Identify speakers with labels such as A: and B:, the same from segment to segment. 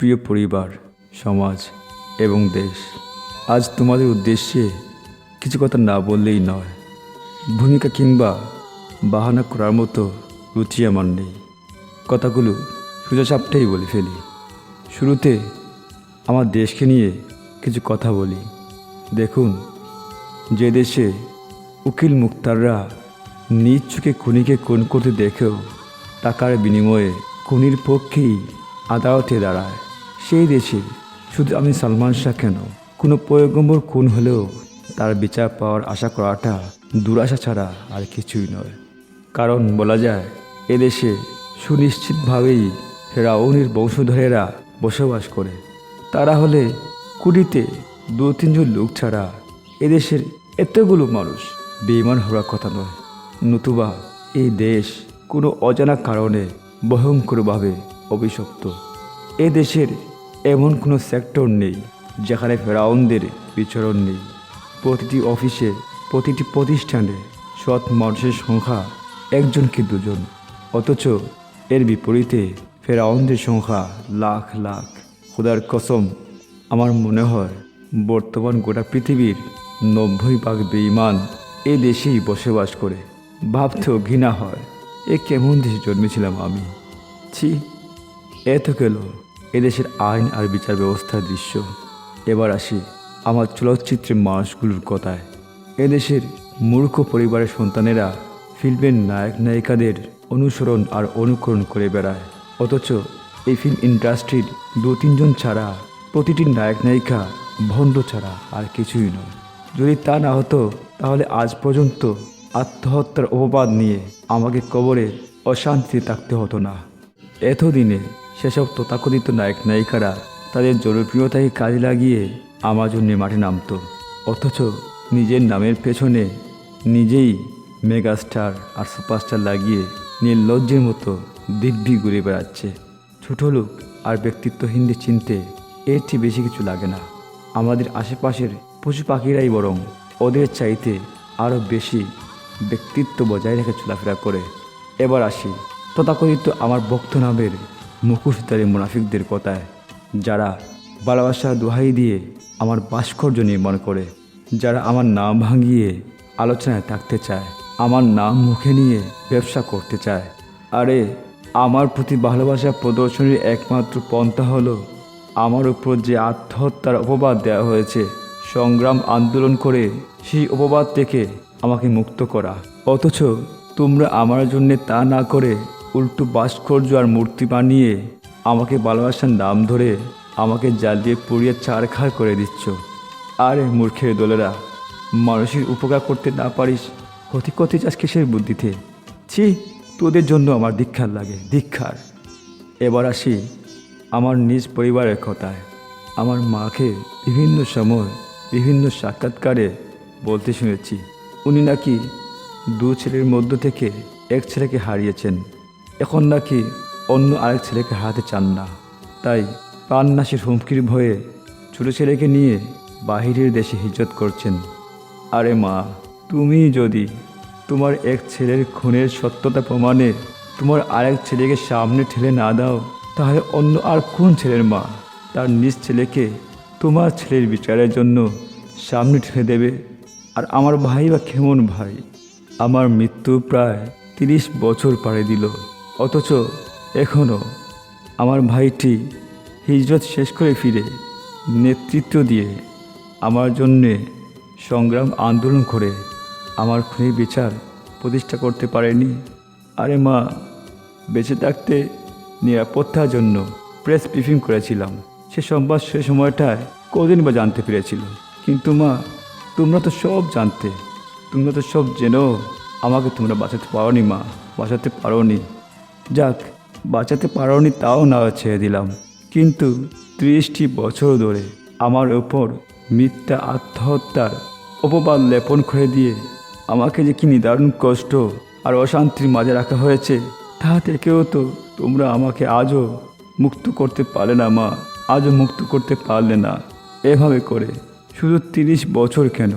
A: প্রিয় পরিবার, সমাজ এবং দেশ। আজ তোমাদের উদ্দেশ্যে কিছু কথা না বললেই নয়। ভূমিকা কিংবা বাহানা করার মতো রুচি আমার নেই। কথাগুলো সোজাসাপটাই বলে ফেলি। শুরুতে আমার দেশকে নিয়ে কিছু কথা বলি। দেখুন, যে দেশে উকিল মুক্তাররা নিজ চোখে খুনিকে খুন করতে দেখেও টাকার বিনিময়ে খুনির পক্ষেই আদালতে দাঁড়ায়। সেই দেশে শুধু আমি সালমান শাহ কেন? কোনো পয়গম্বর খুন হলেও তার বিচার পাওয়ার আশা করাটা দুরাশা ছাড়া আর কিছুই নয়। কারণ বলা যায় এদেশে সুনিশ্চিতভাবেই ফেরাউনির বংশধরেরা বসবাস করে। তারা হলে কুড়িতে দু তিনজন লোক ছাড়া এদেশের এতগুলো মানুষ বেইমান হওয়ার কথা নয়। নতুবা এই দেশ কোনো অজানা কারণে ভয়ঙ্করভাবে অভিশপ্ত। এ দেশের এমন কোনো সেক্টর নেই যেখানে ফেরাউনদের বিচরণ নেই। প্রতিটি অফিসে, প্রতিটি প্রতিষ্ঠানে সৎ মানুষের সংখ্যা একজন কি দুজন। অথচ এর বিপরীতে ফেরাউনদের সংখ্যা লাখ লাখ। খোদার কসম, আমার মনে হয় বর্তমান গোটা পৃথিবীর নব্বই ভাগ বেঈমান এ দেশেই বসবাস করে। ভাবতেও ঘৃণা হয়, এ কেমন দেশে জন্মেছিলাম আমি? ছি এত গেল। এদেশের আইন আর বিচার ব্যবস্থার দৃশ্য। এবার আসি আমার চলচ্চিত্রের মানুষগুলোর কথায়। এদেশের মূর্খ পরিবারের সন্তানেরা ফিল্মের নায়ক নায়িকাদের অনুসরণ আর অনুকরণ করে বেড়ায়। অথচ এই ফিল্ম ইন্ডাস্ট্রির দু, তিনজন ছাড়া প্রতিটি নায়ক নায়িকা ভণ্ড ছাড়া আর কিছুই নয়। যদি তা না হতো, তাহলে আজ পর্যন্ত আত্মহত্যার অপবাদ নিয়ে আমাকে কবরে অশান্তিতে থাকতে হতো না। এতদিনে সেসব তথাকথিত নায়ক নায়িকারা তাদের জনপ্রিয়তাকে কাজে লাগিয়ে আমার জন্যে মাঠে নামতো। অথচ নিজের নামের পেছনে নিজেই মেগাস্টার আর সুপারস্টার লাগিয়ে নির্লজ্জের মতো দিব্যি ঘুরে বেড়াচ্ছে। ছোট লোক আর ব্যক্তিত্বহীনদের চিনতে এর চেয়ে বেশি কিছু লাগে না। আমাদের আশেপাশের পশু পাখিরাই বরং ওদের চাইতে আরও বেশি ব্যক্তিত্ব বজায় রেখে চলাফেরা করে। এবার আসি তথাকথিত আমার ভক্ত নামের মুখোশধারী মুনাফিকদের কথায়, যারা ভালোবাসার দোহাই দিয়ে আমার ভাস্কর্য নির্মাণ করে, যারা আমার নাম ভাঙিয়ে আলোচনায় থাকতে চায়, আমার নাম মুখে নিয়ে ব্যবসা করতে চায়। আরে, আমার প্রতি ভালোবাসা প্রদর্শনীর একমাত্র পন্থা হলো আমার উপর যে আত্মহত্যার অপবাদ দেওয়া হয়েছে, সংগ্রাম আন্দোলন করে সেই অপবাদ থেকে আমাকে মুক্ত করা। অথচ তোমরা আমার জন্যে তা না করে উল্টো ভাস্কর্য আর মূর্তি বানিয়ে আমাকে ভালোবাসার নাম ধরে আমাকে জ্বালিয়ে পুড়িয়ে চারখার করে দিচ্ছ। আরে মূর্খের দোলেরা, মানুষের উপকার করতে না পারিস, ক্ষতি করতে চাস কিসের বুদ্ধিতে? ছি, তোদের জন্য আমার দীক্ষার লাগে, দীক্ষার। এবার আসি আমার নিজ পরিবারের কথায়। আমার মাকে বিভিন্ন সময় বিভিন্ন সাক্ষাৎকারে বলতে শুনেছি। উনি নাকি দু ছেলের মধ্য থেকে এক ছেলেকে হারিয়েছেন। এখন নাকি অন্য আরেক ছেলেকে হারাতে চান না। তাই প্রাণনাশের হুমকির ভয়ে ছোটো ছেলেকে নিয়ে বাহিরের দেশে হিজরত করছেন। আরে মা, তুমি যদি তোমার এক ছেলের খুনের সত্যতা প্রমাণে তোমার আরেক ছেলেকে সামনে ঠেলে না দাও, তাহলে অন্য আর কোন ছেলের মা? তার নিজ ছেলেকে তোমার ছেলের বিচারের জন্য সামনে ঠেলে দেবে। আর আমার ভাই বা কেমন ভাই? আমার মৃত্যু প্রায় তিরিশ বছর পাড়ে দিল। অথচ এখনও আমার ভাইটি হিজরত শেষ করে ফিরে নেতৃত্ব দিয়ে আমার জন্যে সংগ্রাম আন্দোলন করে আমার খুনের বিচার প্রতিষ্ঠা করতে পারেনি। আরে মা, বেঁচে থাকতে নিরাপত্তার জন্য প্রেস ব্রিফিং করেছিলাম। সে সংবাদ সে সময়টায় কদিন বা জানতে পেরেছিল। কিন্তু মা, তোমরা তো সব জানতে, তোমরা তো সব জেনেও আমাকে তোমরা বাঁচাতে পারোনি মা, বাঁচাতে পারোনি। যাক, বাঁচাতে পারোনি তাও না ছেড়ে দিলাম। কিন্তু ত্রিশটি বছর ধরে আমার ওপর মিথ্যা আত্মহত্যার অপবাদ লেপন করে দিয়ে আমাকে যে কি নিদারুণ কষ্ট আর অশান্তির মাঝে রাখা হয়েছে তা থেকেও তো তোমরা আমাকে আজও মুক্ত করতে পারলে না, মা। আজও মুক্ত করতে পারলে না। এভাবে করে শুধু তিরিশ বছর কেন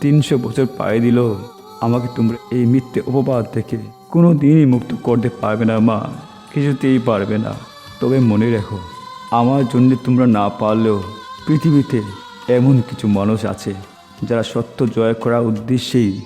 A: তিনশো বছর পায়ে দিল আমাকে তোমরা এই মিথ্যে উপবাদ থেকে কোনো দিনই মুক্ত করতে পারবে না, মা। কিছুতেই পারবে না। তবে মনে রেখো, আমার জন্য তোমরা না পারলেও পৃথিবীতে এমন কিছু মানুষ আছে যারা সত্য জয় করার উদ্দেশ্যেই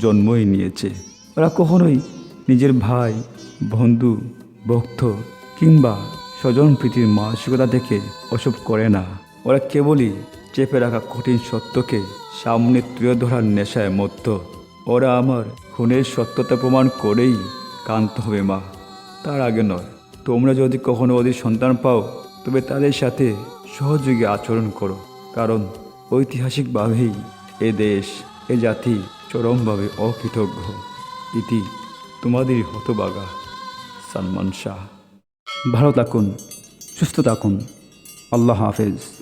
A: জন্মই নিয়েছে। ওরা কখনোই নিজের ভাই, বন্ধু, ভক্ত কিংবা স্বজন প্রীতির মানসিকতা থেকে ওসব করে না। ওরা কেবলই চেপে রাখা কঠিন সত্যকে সামনে তুলে ধরার নেশায় মত্ত। ওরা আমার খুনের সত্যতা প্রমাণ করেই কান্ত হবে, মা। তার আগে নয়, তোমরা যদি কখনো ওদের সন্তান পাও, তবে তাদের সাথে সহযোগী আচরণ করো, কারণ ঐতিহাসিকভাবেই এ দেশ, এ জাতি চরমভাবে অকৃতজ্ঞ। ইতি তোমাদেরই হতবাগা, সালমান শাহ।
B: ভালো থাকুন, সুস্থ থাকুন। আল্লাহ হাফেজ।